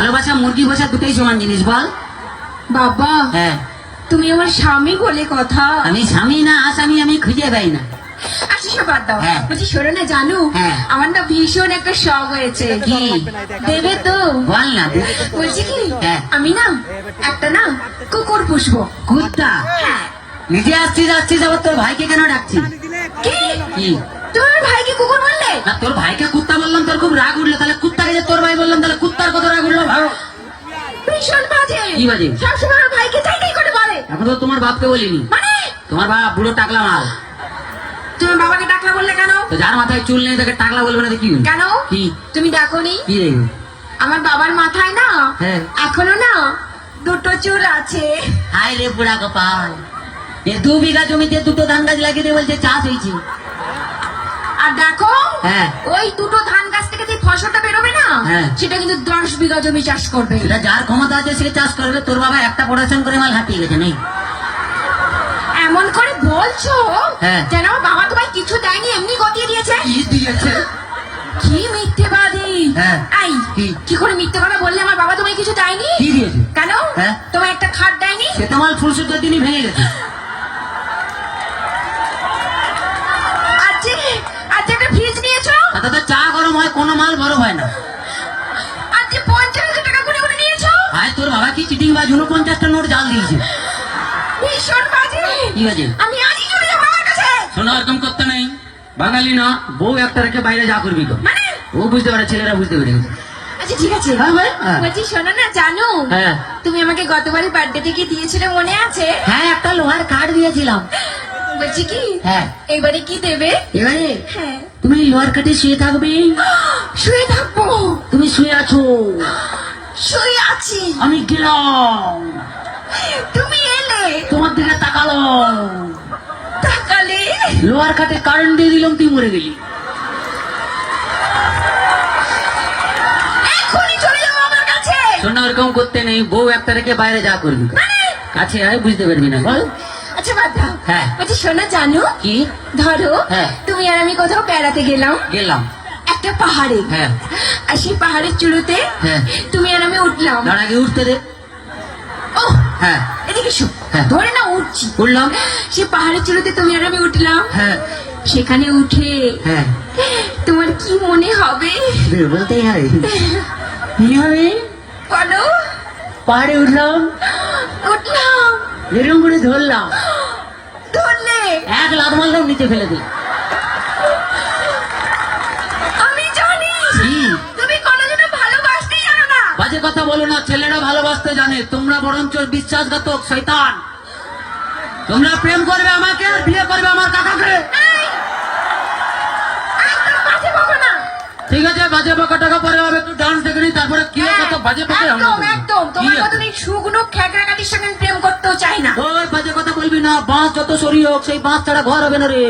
ভালোবাসা মুরগি বসা দুটোই সমান জিনিস বল। বাবা হ্যাঁ। তুমি আমার স্বামী বলে কথা। আমি স্বামী না আসামি আমি খুঁজে পাই না। আচ্ছা সব বাদ দাও। হ্যাঁ। বলছি শোনো না জানো হ্যাঁ। আমার না ভীষণ একটা শখ হয়েছে। কি দেবে তো? বল না বলছি কি হ্যাঁ। আমি না একটা না কুকুর পুষবো। হ্যাঁ। নিজে আসছিস আসছিস আবার তোর ভাইকে কেন ডাকছিস? কি? কি? ভাইকে কুকুর বললে? তোর কি বাজে? সবসময় আমার ভাইকে করে বলে। এখন তো তোমার বাপকে বলিনি। মানে? তোমার বাপ বুড়ো টাকলা মাল। তুমি বাবাকে ডাকলা বললে কেন? তো যার মাথায় চুল নেই তাকে টাকলা বলবে না কি কেন? কি? তুমি কি আমার বাবার মাথায় না? হ্যাঁ। এখনও না দুটো চুল আছে। হাই রে বুড়া কপাল এ দু বিঘা জমিতে দুটো ধান গাছ লাগিয়ে দিয়ে বলছে চাষ হয়েছে। আর দেখো হ্যাঁ। ওই দুটো ধান গাছ থেকে যে সেটা কিন্তু দশ বিঘা জমি চাষ করবে। সেটা যার ক্ষমতা আছে সে চাষ করবে। তোর বাবা একটা পড়াশোনা করে মাল হাঁপিয়ে গেছে নেই? এমন করে বলছো হ্যাঁ। যেন বাবা তোমায় কিছু দেয়নি এমনি গতিয়ে দিয়েছে? কি দিয়েছে? কি মিথ্যেবাদী? হ্যাঁ। এই কি? করে মিথ্যে কথা বললে আমার বাবা তোমায় কিছু দেয়নি? কি দিয়েছে? কেন? হ্যাঁ। তোমায় একটা খাট দেয়নি? সে তো মাল ফুলসুদ্ধ দিনই ভেঙে গেছে। আজকে আজকে একটা ফ্রিজ নিয়েছো? তাতে তো চা গরম হয় কোনো মাল বড় হয় না। তোর বাবা কি চিটিং বা উনপঞ্চাশটা নোট জাল দিয়েছে। বাজে বাজে? শোনো এরকম করতে নেই। বাঙালি না বউ একটা রেখে বাইরে যা করবি তো মানে? ও বুঝতে পারে ছেলেরা বুঝতে পেরে গেছে। আচ্ছা ঠিক আছে। হ্যাঁ ভাই, হ্যাঁ। বলছি শোনো না জানো হ্যাঁ। তুমি আমাকে গতবারই দিয়েছিলে মনে আছে? হ্যাঁ একটা লোহার কাঠ দিয়েছিলাম। বলছি কি? হ্যাঁ। এবারে কি দেবে? এবারে? হ্যাঁ। তুমি লোহার কাঠে শুয়ে থাকবে। শুয়ে থাকব। তুমি শুয়ে আছো। শুয়ে আছি। আমি গেলাম। তুমি এলে। তোমার দিকে তাকালো তাকালে? লোহার কাঠে কারেন্ট দিয়ে দিলাম তুই মরে গেলি। শোনো এরকম করতে নেই বউ একটা রেখে বাইরে যা করবি। মানে? কাছে আয় বুঝতে পারবি না বল। আচ্ছা বাদ দাও। হ্যাঁ। বলছি শোনো জানো? কি? ধরো হ্যাঁ। তুমি আর আমি কোথাও বেড়াতে গেলাম। গেলাম। একটা পাহাড়ে। হ্যাঁ। আর সেই পাহাড়ের চুড়োতে হ্যাঁ। তুমি আর আমি উঠলাম। আগে উঠতে দে। ও হ্যাঁ। এদিকে শো হ্যাঁ। ধরে না উঠছি। উঠলাম। সে পাহাড়ের চুড়োতে তুমি আর আমি উঠলাম। হ্যাঁ। সেখানে উঠে হ্যাঁ। তোমার কি মনে হবে? বের বলতেই হয় কি হবে? বলো। পাহাড়ে উঠলাম। উঠলাম। এরকম করে ধরলাম। ধরলে। এক লাখ মারলাম নিচে ফেলে দিই কথা বলো না ছেলেরা ভালোবাসতে জানে। তোমরা বরঞ্চ বিশ্বাসঘাতক শৈতান তোমরা প্রেম করবে আমাকে আর বিয়ে করবে আমার কাকাকে। ঠিক আছে বাজে বকা টাকা পরে হবে একটু ডান্স দেখে নি তারপরে কি কত বাজে বকে হ্যাঁ, একদম। একদম তোমার মতন এই শুকনো খ্যাকড়াকাটির সঙ্গে প্রেম করতেও চাই না। ওই বাজে কথা বলবি না বাঁশ যত সরি হোক সেই বাঁশ ছাড়া ঘর হবে না রে।